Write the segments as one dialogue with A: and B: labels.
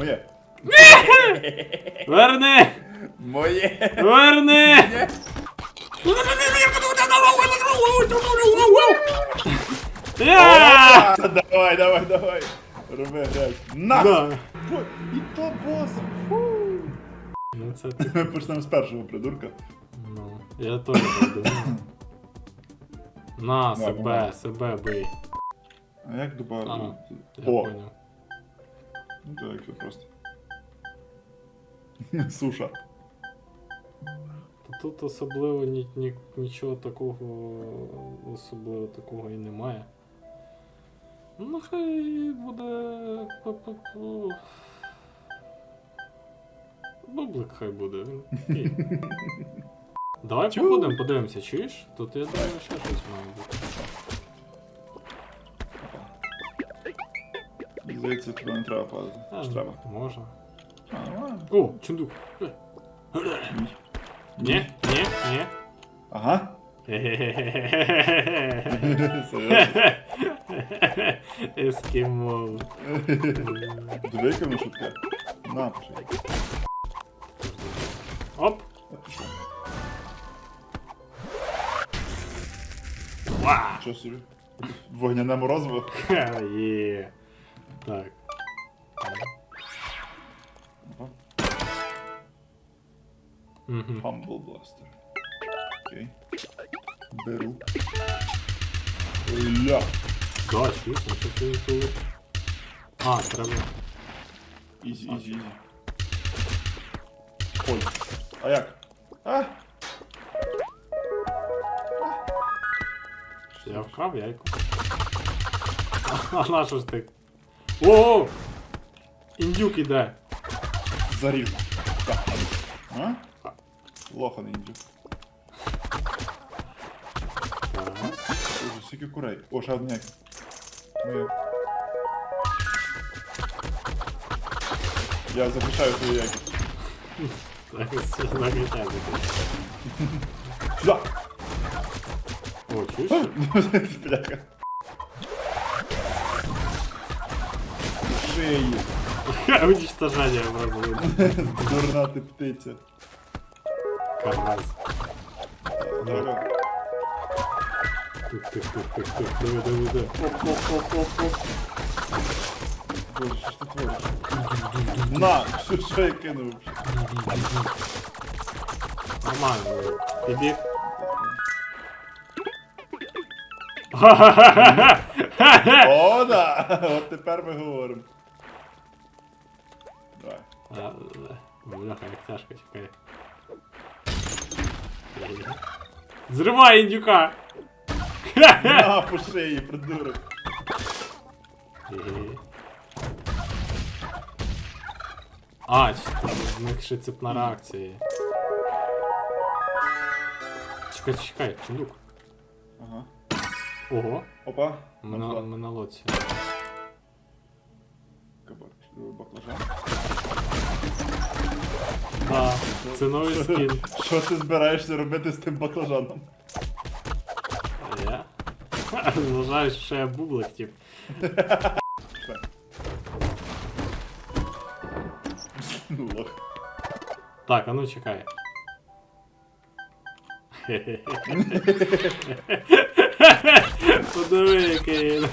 A: Моє.
B: Верни!
A: Моє.
B: Верни!
A: Ні. Давай, давай, давай. Роби грязь. На!
B: Да.
A: Бо- І то бос. Фу.
B: Ну це ти.
A: Почнемо з першого придурка.
B: Ну, я теж так думаю. На, себе, себе бий.
A: А як добавити?
B: Ага. Я
A: О,
B: понял.
A: Ну так, все просто. Суша.
B: Та Тут особливо ні, ні, нічого такого особливо такого і немає. Ну, хай буде. Бублик хай буде. Такий. Давай походимо, подивимося, чуєш? Тут я думаю, ще щось має бути.
A: Здається, туди не треба падати.
B: А,
A: Чи треба?
B: Можна.
A: А, нормально.
B: О, чундук. Е.
A: Ні.
B: Ні, ні, ні.
A: Ага.
B: Хе-хе-хе-хе-хе.
A: Серйозно?
B: Ескімол.
A: Диви, яка вона шутка. На, пошли.
B: Оп.
A: Я пішов.
B: Ва!
A: Що собі? Вогняне морозиво?
B: Ха, Є. Так.
A: Ага.
B: Мгм.
A: Humble Blaster. Окей. Беру. Ля.
B: Да, чуєш, що це тут? А, треба.
A: Ізі, ізі, ізі. Ой. А як? А?
B: Я вкрав яйко. А на що ж ти? О! Індюк іде.
A: Заріжу. Так. А? Лоха не індюк.
B: Так.
A: Боже, скільки курей. О, ще одне. Моє. Я захищаю свої яйки.
B: Так, все закричай.
A: Сюда!
B: О, чуєш?
A: Бляха. Шиї.
B: Уничтожение образу.
A: Дурна ти птиця.
B: Карась.
A: Дорога.
B: Тук-тук-тук-тук-тук. Диви, диви, диви. Оп-оп-оп-оп-оп.
A: Боже, що ж ти твориш? На! Що, що я кинув?
B: Нормально. Підбіг.
A: О, да! От тепер ми говоримо.
B: А, Бляха, як тяжко, чекай. Зривай індюка!
A: На, по шиї, придурок.
B: А, ще цепна реакція. Чекай, чекай, чундук.
A: Ага.
B: Ого,
A: Опа.
B: ми на, на лодці.
A: Кабак. Баклажан.
B: Да, це новий скін.
A: Що ти збираєшся робити з тим баклажаном?
B: А я? Вважаю, що я бублик, тип.
A: Ну, лох.
B: Так, а ну чекай. Подиви, який. він.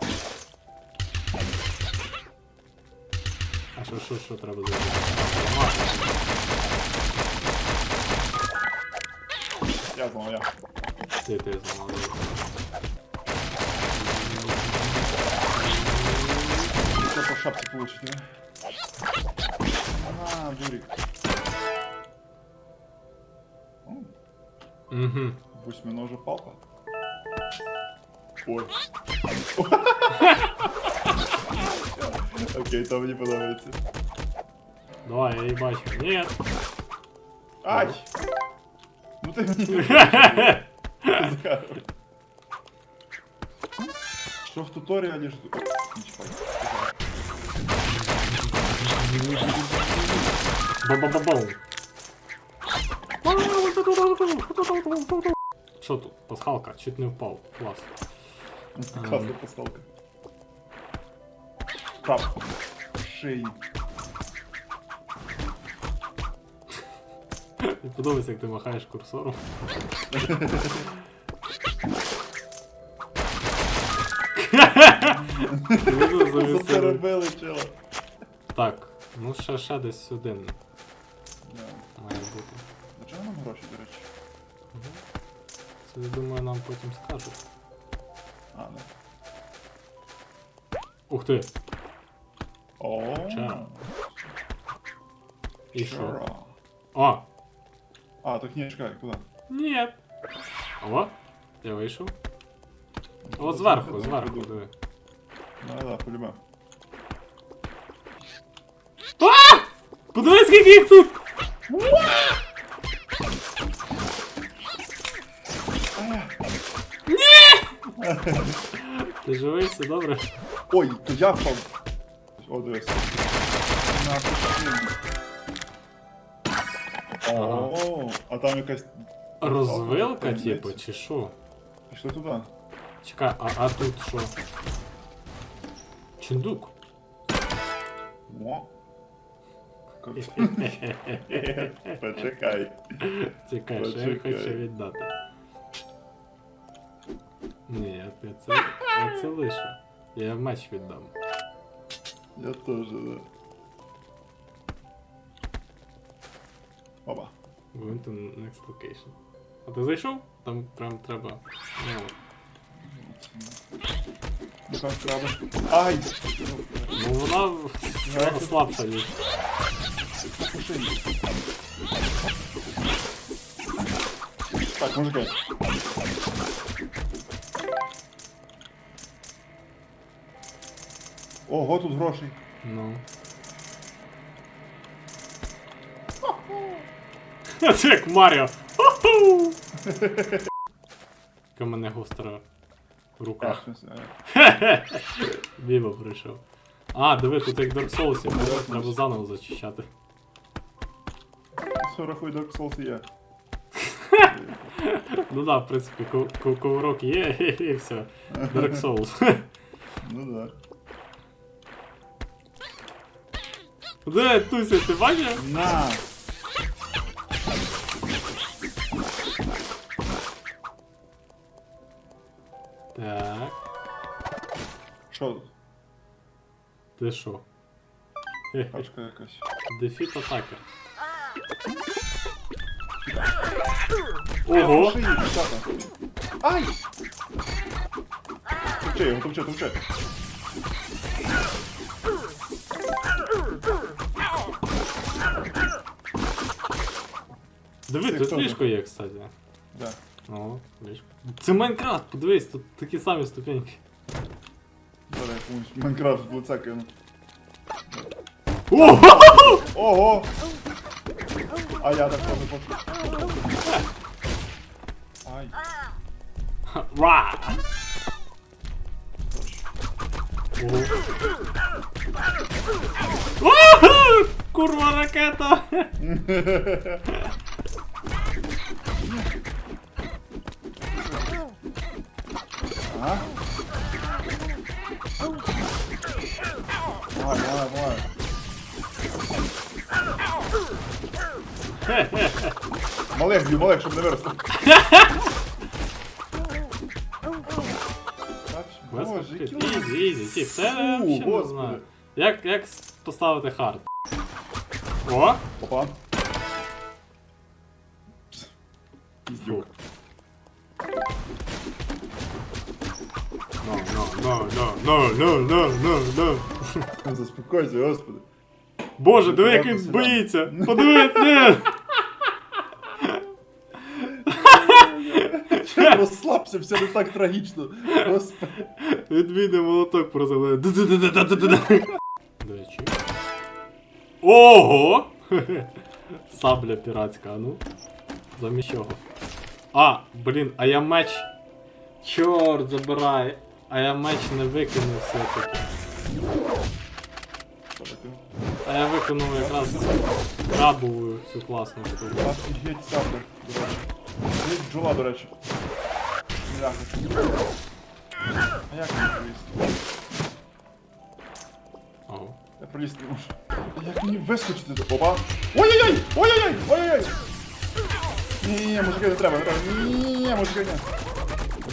B: що, що, що треба зробити?
A: Я знав, я.
B: Ти, ти зламав.
A: Що по шапці получить, не? Ага, дурик.
B: Угу.
A: Восьминожа палка. Ой. Окей, то мені подобається.
B: Давай, я її бачу. Ні.
A: Ай! Ну ти мені Захар. Що в туторіалі ж... О, не чіпай.
B: Ба-ба-ба-бау. Що тут? Пасхалка, чуть не впав. Клас.
A: Класна пасхалка. Краб. Шиї.
B: Мені подобається, як ти махаєш курсором.
A: Що це робили, чела?
B: Так, ну ще, ще десь один
A: Да.
B: має бути.
A: До чого нам гроші, до речі?
B: Це, я думаю, нам потім скажуть.
A: А, не.
B: Ух ти!
A: О,
B: Чао. І що?
A: чао.
B: О!
A: А, так ні, чекай, куди?
B: Ні! О! Я вийшов. От зверху, зверху, диви.
A: Да, да, полюбе.
B: Подивись, скільки їх тут! Ні! Ти живий, все добре?
A: Ой, то я впав. О, дивись. На пошли. О, а там якась.
B: Розвилка,
A: Таємниця.
B: типу, чи що?
A: Пішли туди.
B: Чекай, а, а тут що? Чундук.
A: О. Почекай.
B: Чекай, що я
A: Почекай.
B: хочу віддати. Ні, я, я, це, я це лишу. Я меч віддам.
A: Я теж, да. Опа.
B: Going to next location. А ти зайшов? Там прям треба. Ну,
A: Ну там треба. Ай!
B: ну вона, вона слабша, ніж.
A: Так, мужики. Ого, тут грошей.
B: Ну. Це як Маріо. Ху-ху! Яка мене гостра в руках. Біба прийшов. А, диви, тут як Dark Souls, треба, заново зачищати.
A: Все, рахуй, Dark Souls є.
B: Ну да, в принципі, ко- ко- коврок є і все. Dark Souls.
A: Ну да.
B: Де, Туся, ти бачив?
A: На!
B: Так,
A: Що тут?
B: ти що?
A: Пачка якась.
B: Дефіт атака. Ого!
A: Шиї, дівчата. Ай! Товчи його, товчи, товчи.
B: Диви,
A: Ти
B: тут
A: хто
B: ліжко є, кстати.
A: Да.
B: О, ліжко. Це Майнкрафт, подивись, тут такі самі ступеньки.
A: Зараз я комусь Майнкрафт в лице кину.
B: Ого!
A: Ого! А я так тоже пошел. Ай.
B: Ра! Ого. Ого! Курва ракета!
A: А? Давай, давай, давай. Малек б'ю, малек, щоб не виросло. Боже, які
B: Ізі, ізі, тіп, це я
A: Фу,
B: взагалі не
A: господи.
B: знаю. Як, як с- поставити хард? О!
A: Опа. Піздюк.
B: No, no, no, no, no, no, no.
A: Заспокойся, господи.
B: Боже, диви, як він боїться! Подиви, ні!
A: Розслабся, все не так трагічно. Господи.
B: Відмінний молоток прозиває. До речі. Ого! Сабля піратська, а ну. Замість чого? А, блін, а я меч. Чорт, забирай. А я меч не викинув все-таки. А я викинув якраз крабову цю класну штуку.
A: Офігеть сабля, до. Є бджола, до речі. А як не повісти? Я пролізти не можу. А Як мені вискочити? Опа! Ой-ой-ой! Ой-ой-ой! Ой-ой-ой! Ні-ні-ні, мужики, не треба, не треба. Ні-ні-ні, мужики, ні.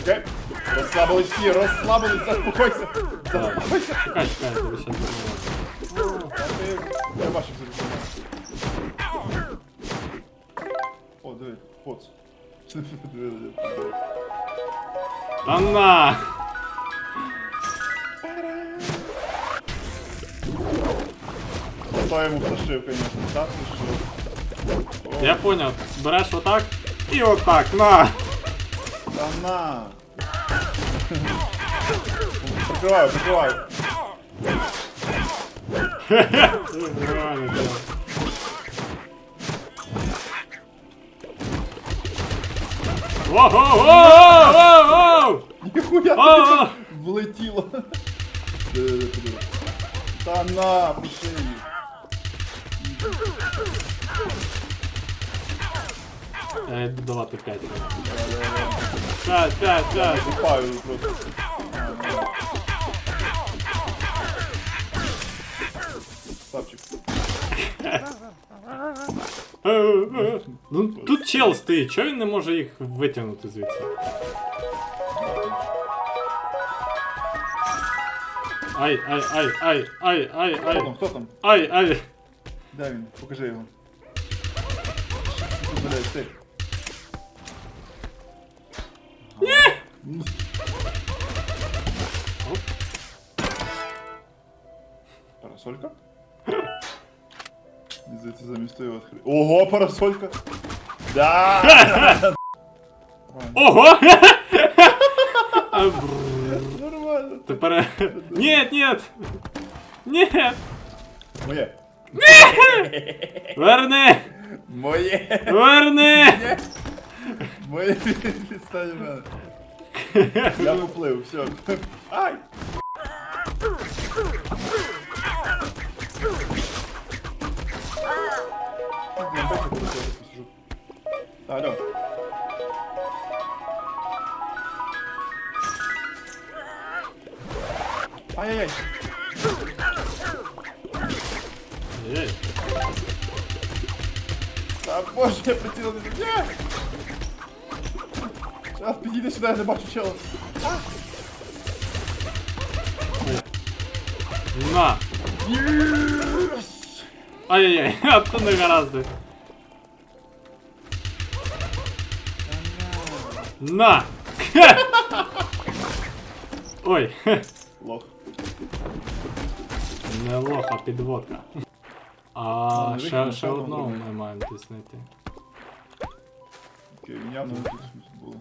A: Окей. Розслабились всі, розслабились, заспокойся. Заспокойся.
B: Чекай, чекай, тобі ще зробимо.
A: А ти- Я бачив це рішення. О, диви, поц. Диви, диви.
B: Та на!
A: Хто йому вташив, звісно, так вташив. О,
B: Я поняв, береш отак і отак, на!
A: Та на. Прикриваю, прикриваю.
B: Нормально дело. Воу-воу-воу-воу-воу!
A: Ніхуя
B: А!
A: тобі влетіло. Диви, диви, диви. Та на, пиши її.
B: Я йду давати 5. 5, 5, 5.
A: Зупаю просто. Сапчик.
B: Ну тут чел стоїть, чого він не може їх витягнути звідси? Ай, ай, ай, ай, ай, ай,
A: Хто
B: ай,
A: там, хто там?
B: ай, ай.
A: Де він? Покажи його. Блядь, ти. Парасолька? Мені Здається, замість того відкрити. Ого, парасолька! Да!
B: Ого! А, бррр.
A: Нормально.
B: Тепер... Нет, нет! Нет!
A: Моє.
B: Верни!
A: Моє.
B: Верни!
A: Моє відстань в мене. Я поплив, все. Ай! Посижу. Алло. Ай-яй-яй.
B: Ей.
A: Та боже, я прицілив не туди. Зараз підійди сюди, я не бачу чела.
B: На!
A: Єс!
B: Ай-яй-яй, а то не гаразд. На! Ой,
A: Лох.
B: не лох, а підводка. А
A: Ладно,
B: ще,
A: викинемо,
B: ще
A: що
B: одного
A: там
B: ми маємо тут знайти.
A: Окей, явно тут щось було.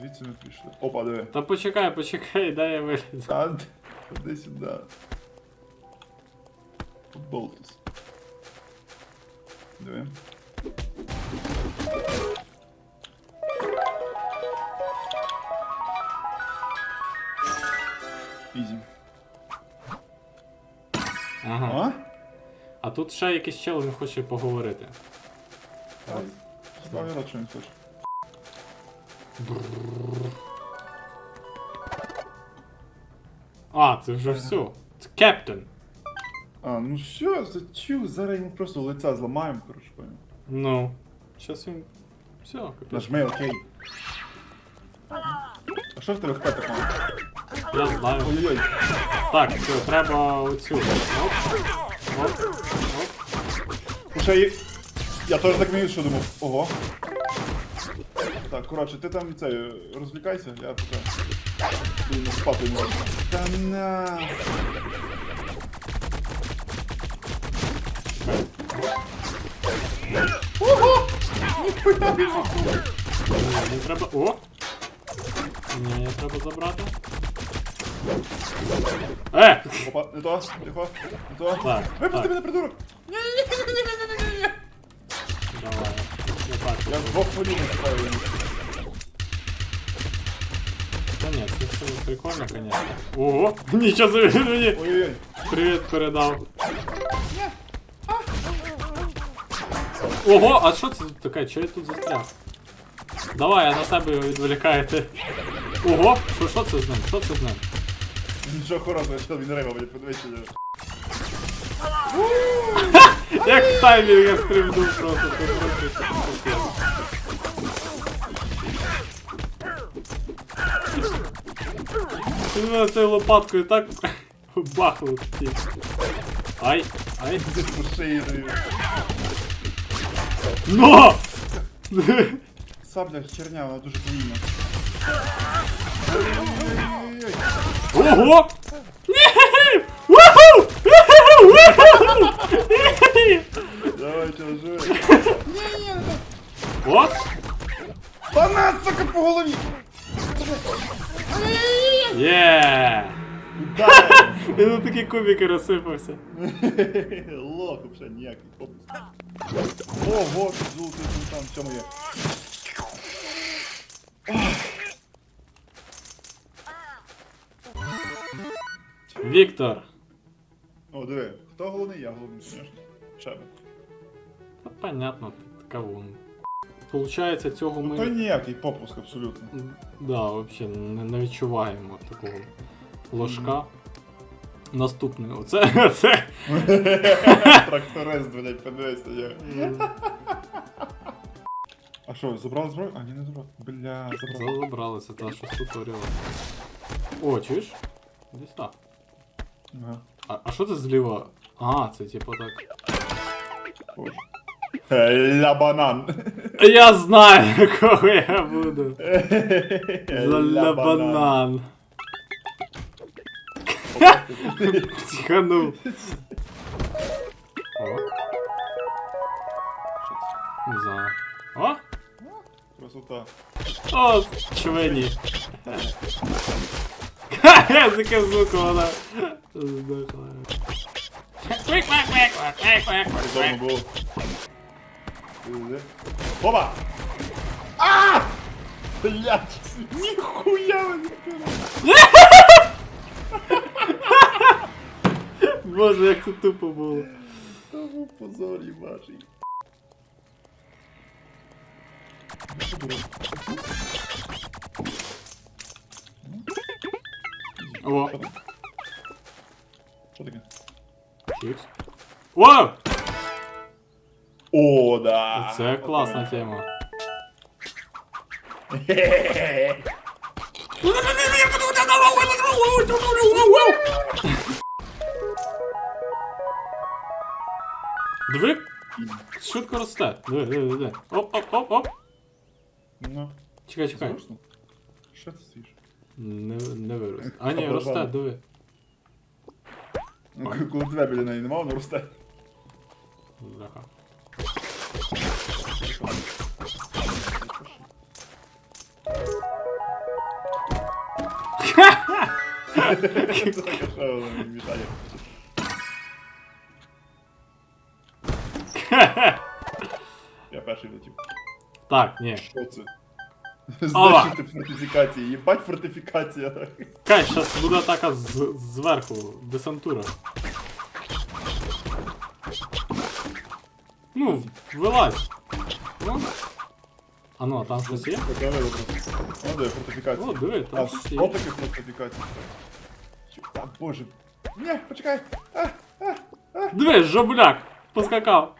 A: Звідси ми прийшли. Опа, диви.
B: Та почекай, почекай, дай я вилізу.
A: Та, ходи сюди. Болтус. Диви. Ізі.
B: Ага.
A: А?
B: А тут ще якийсь чел, він хоче поговорити.
A: Так. Справді рад, що він хоче.
B: А, це вже все. Це Кептен.
A: А, ну що, за чу, зараз йому просто лиця зламаємо, коротше, понял.
B: Ну. Щас він. Все, капець.
A: Нажми окей. А що в тебе хто так має?
B: Я знаю.
A: Ой-ой-ой.
B: Так, все, треба оцю. Оп. Оп. Оп.
A: Слушай, я- я теж так вмію, що думав. Ого. Так, коротше, ти там це, розвлікайся, я поки. Блін, не спати не можу. Та на. Ого! Ніхуя не жаху.
B: Ні, не треба. О! Ні, треба забрати. Е!
A: Опа, не то, тихо, не то.
B: Так,
A: Випусти
B: так.
A: мене, придурок! Ні-ні-ні-ні-ні-ні-ні-ні!
B: Давай. Я бачу.
A: Я з двох хвилин ставлю.
B: Та ні, це все прикольно, конечно. Ого! Нічого собі він мені
A: Ой-ой-ой.
B: привіт передав. Ого, а що це тут таке? Чого я тут застряг? Давай, я на себе його відволікаю. ти. Ого, що, що це з ним? Що це з ним?
A: Нічого хорошого, що він риба, блядь, підвищення.
B: Як таймінг я стрибнув просто, це просто капець. Він мене цією лопаткою так бахнув. ті. Ай, ай.
A: Десь по шиї даю.
B: Но!
A: Сабля херня, вона дуже повільна. Ой-ой-ой.
B: Ого! Ні! Вуху! Вуху! Вуху!
A: Давай, чого живи. Ні-ні, не так.
B: О!
A: Та на, сука, по голові!
B: Є!
A: Да!
B: Він на такі кубики розсипався.
A: Лох, вообще ніякий. Ого, золотий султан, в чому є?
B: Віктор.
A: О, диви, хто головний? Я головний, звісно. Шебе.
B: Та понятно, ти кавун. Получається, цього
A: Ну то
B: ми.
A: ніякий попуск абсолютно.
B: Да, вообще не, не відчуваємо такого ложка. Наступний. Оце. Оце.
A: Тракторист, блядь, подивись на нього. А що, забрали зброю? А, ні, не забрали. Бля, забрали.
B: Забралися, та що стуторіла. О, чуєш? Десь так.
A: Ага.
B: А, а що це зліва? А, це типу так.
A: Боже. Е, Ля банан.
B: Я знаю, кого я буду. За
A: Ля
B: банан. Психанув. О, не знаю. О!
A: Красота.
B: О, чвені. Ха-ха, з яким звуком вона здохла.
A: Прикольно було. Диви. Опа! А! Блядь! kurde. Boba! A!
B: Blać! Nie chujałem! Boże, jak
A: to tu było.
B: To
A: był pozori, masz O,
B: Shit. О,
A: да!
B: Це класна тема. Диви, швидко росте. Диви, диви, диви. Оп, оп, оп, оп.
A: Ну,
B: Чекай, чекай.
A: зручно. Що ти стоїш?
B: Не, не вирос. А ні,
A: Обожаю.
B: росте, диви.
A: Ну, к- коли тебе біля неї нема, воно росте.
B: Бляха.
A: Я перший летів.
B: Так, ні.
A: Що це?
B: Ова.
A: Знищити фортифікації. Їбать фортифікація.
B: Кай, зараз буде атака з, зверху, десантура. Ну, вилазь. Ну. А ну, а там щось є?
A: Подавили просто. О, де фортифікація.
B: О, диви,
A: А,
B: там щось
A: що
B: є.
A: таке фортифікація? Чу- Та, боже. Ні, почекай. А,
B: Диви, жабуляк! Поскакав.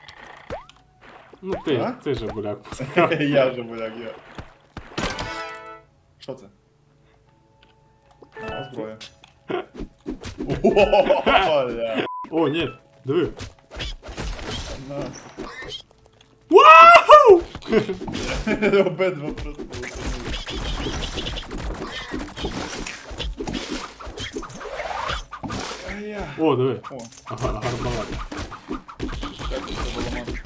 B: Ну ти,
A: А?
B: ти жабуляк поскакав.
A: Я вже бояк, я. Що це? А, зброя. О, ля.
B: О, ні, диви.
A: На.
B: Вау!
A: Обидва просто полетіли. Ай-я.
B: О, диви.
A: О,
B: Ага, гарбалет.
A: так це було мати.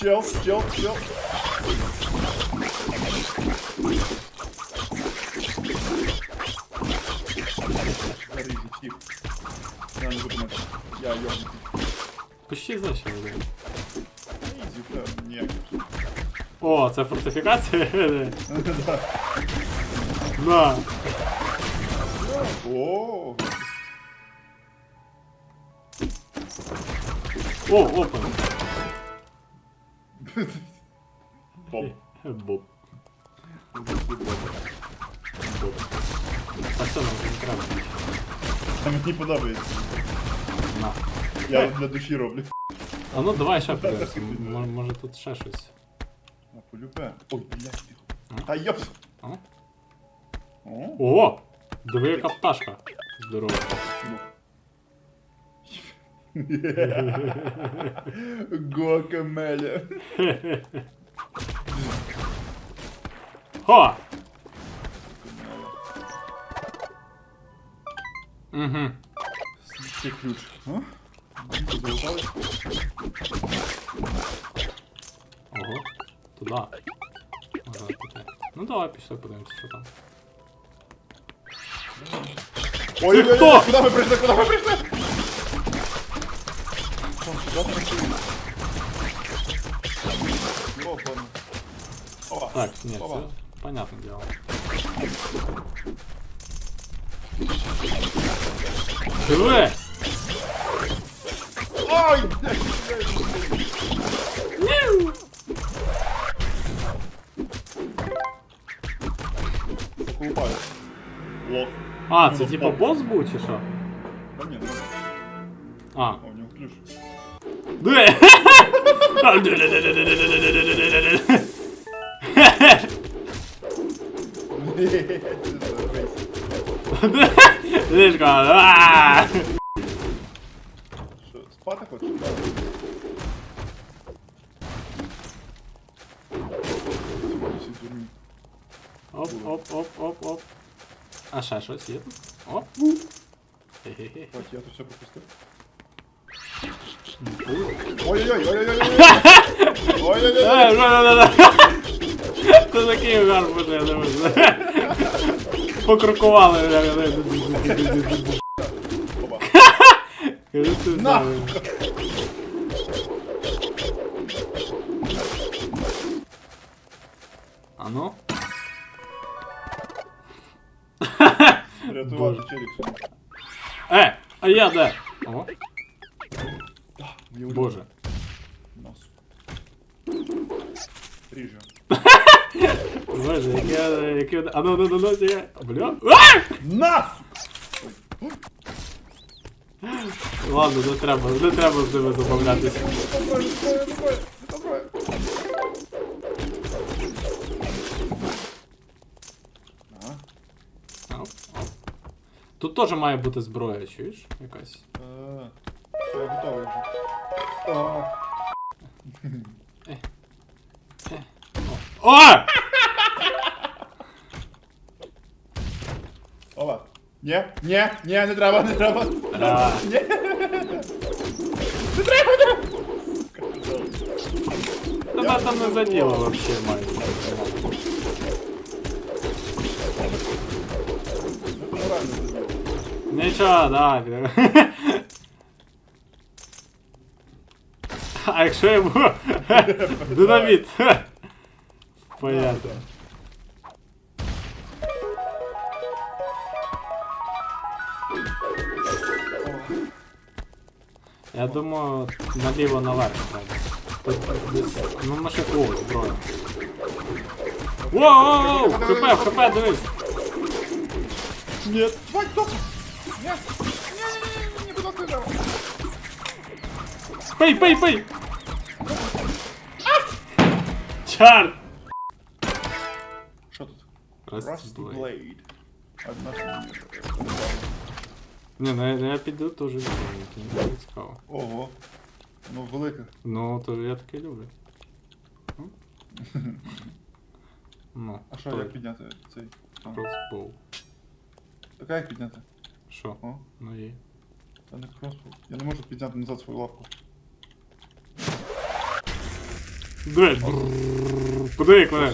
A: Чел, чел, чел. Горить, тихо. Я не зупинився. Я йобнутий.
B: Почти значить один.
A: Ізі, та ніякий.
B: О, це фортифікація?
A: Да.
B: На.
A: О,
B: О, опа.
A: Боб.
B: Боб. все, нам вже не треба.
A: А мені подобається.
B: На.
A: Я для душі роблю.
B: А ну давай ще подивимося. М- Може тут ще щось.
A: А полюбе. Ой, блядь.
B: А?
A: Та йопс.
B: А?
A: О,
B: О! Диви, яка пташка. Здорово.
A: ну.
B: Хо! Угу
A: Це ключ. А? Залутали?
B: Ого. Туда. Ага, піти. Ну давай пішли подивимося, що там.
A: Ой, ой, ой,
B: хто?
A: Куди ми прийшли? Куди ми прийшли? Що, куди ми прийшли? О, ладно. Опа.
B: Так, ні,
A: Опа.
B: це понятне діло. Диви!
A: Ой. Покупаю. Лох.
B: А, це типа бос був чи що?
A: Да ні, ну,
B: А.
A: о, нього ключ.
B: Диви! Дишка! ще щось є? Оп. Хе-хе-хе.
A: Так, я тут все пропустив.
B: Ой.
A: Ой-ой-ой, ой-ой-ой! Ой-ой-ой!
B: Е, да-да-да. Це такий угар буде, я думаю. Покрокували.
A: Опа.
B: Кажу, ти
A: На!
B: знаєш. А ну?
A: Рятувати
B: Боже.
A: челіксу.
B: Е, а я де? О,
A: Я уйду.
B: боже.
A: Нос. Ріжу.
B: Боже, яке, яке... А ну, ну, ну, ну, я... Бля. А!
A: На!
B: Ладно, не треба, не треба з ними забавлятися.
A: Добре, добре, добре,
B: Тут теж має бути зброя, чуєш? Якась.
A: е, Я готовий вже. О,
B: О!
A: Ова. Ні, ні, ні, не треба, не треба.
B: А,
A: Ні. Не треба, не.
B: Тебе там не заділо вообще має. Нічого, так. А якщо я був динаміт. Понятно. Я думаю, наліво наверх треба. Тут десь. Ну на шику зброю. Воу! ХП, ХП, дивись!
A: Ні. Давай,
B: Пий, пий, пий! Чарт!
A: Що тут?
B: Раз,
A: Rusty
B: два.
A: Blade. Одна
B: Не, ну я, я піду теж візьму, мені не цікаво.
A: Ого. Ну, велика.
B: Ну, то я таке люблю. М? Ну,
A: А що,
B: той
A: як підняти цей? А,
B: Crossbow.
A: Така як підняти?
B: Що?
A: О,
B: Ну і.
A: це не кросбол. Я не можу підняти назад свою лапку.
B: Диви! брррр, Подиви, як мене.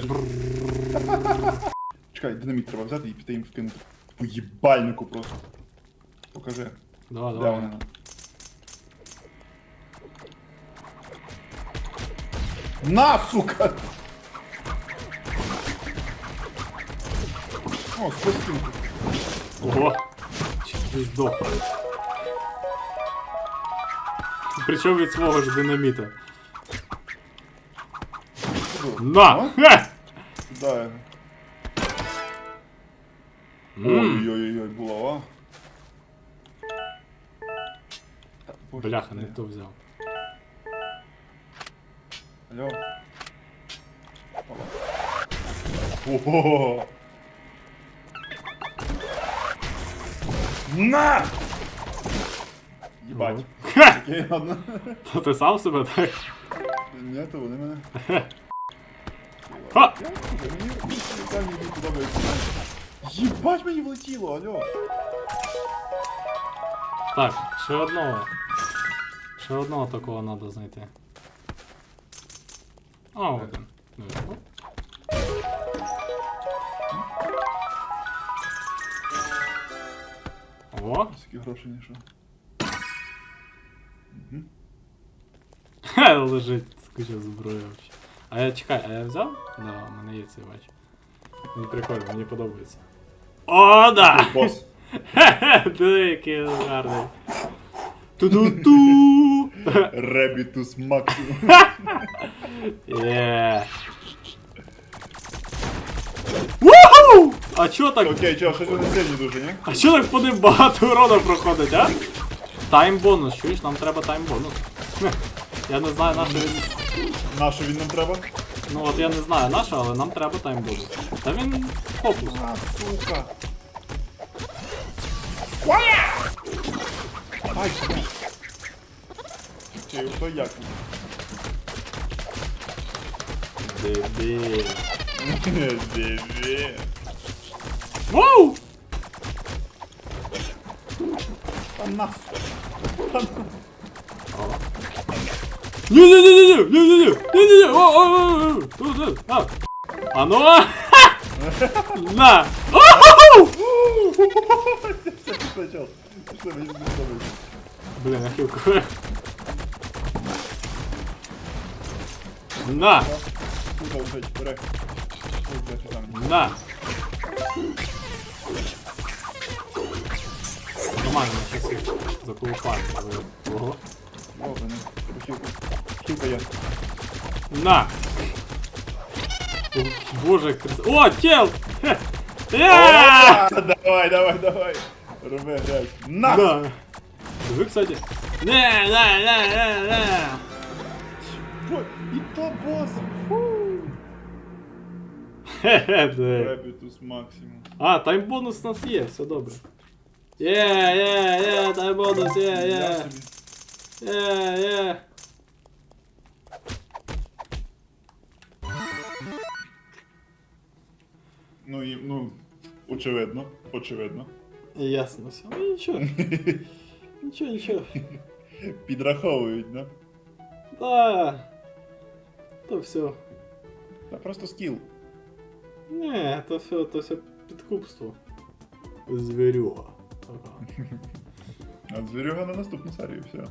A: Чекай, динаміт треба взяти і піти їм вкинути. По їбальнику просто. Покажи,
B: Давай,
A: де
B: давай.
A: вони. На, сука! О, сквозь стінку.
B: Ого! Чуть не здох. Причому від свого ж динаміта.
A: Було?
B: На! Ха!
A: Да.
B: М.
A: Ой-ой-ой, булава. Боже,
B: Бляха, не
A: ти.
B: ту взяв.
A: Алло. Опа. Ого! На! Єбать.
B: Ха!
A: Окей, ладно.
B: То ти сам себе так?
A: Ні, то вони мене.
B: Ха!
A: Я Мені літальні не подобається. Єбать мені влетіло, алло.
B: Так, ще одного. Ще одного такого треба знайти. А, один. Ну, і оп. О!
A: Скільки грошей не йшов.
B: Хе, лежить з куча зброї вообще. А я чекай, а я взяв? Да, у мене є цей бач. Мені прикольно, мені подобається. О, да!
A: Бос.
B: Хе-хе, диви, який гарний. Ту-ду-ту!
A: Ребітус максимум.
B: Є. Вуху! А чо так?
A: Окей, чо, щось вони сильні дуже, ні?
B: А чо так по ним багато урона проходить, а? Тайм бонус, чуєш, нам треба тайм бонус. Я не знаю, на що він.
A: На він нам треба?
B: Ну от я не знаю наша, але нам треба таймбуду. Та він фокус.
A: А, сука. Ай, Чи то як?
B: Бебе.
A: Дебі.
B: Воу!
A: Та нас.
B: Та нас. Оно! На! Блин, ахилку. На! На! Нормально, сейчас их заколупаем. Ого.
A: Ого, ну, тыкаю.
B: На! О, боже, красота. О, чел! Э!
A: А, давай, давай, давай. Рубе. На!
B: Да. Живы, кстати. Не, не, не, не, не.
A: И то босс.
B: Хе-хе,
A: максимум.
B: А, тайм бонус у нас есть, все добре. Є, э, є, э, є,
A: тайм бонус,
B: є,
A: є.
B: Є, є.
A: Ну і, ну, очевидно, очевидно.
B: Ясно все. Ну нічого. Нічого, нічого.
A: Підраховують, да?
B: Да. То все.
A: Та просто скіл.
B: Не, то все, то все підкупство. Звірюга. Ага.
A: А звірюга на наступну серію, все.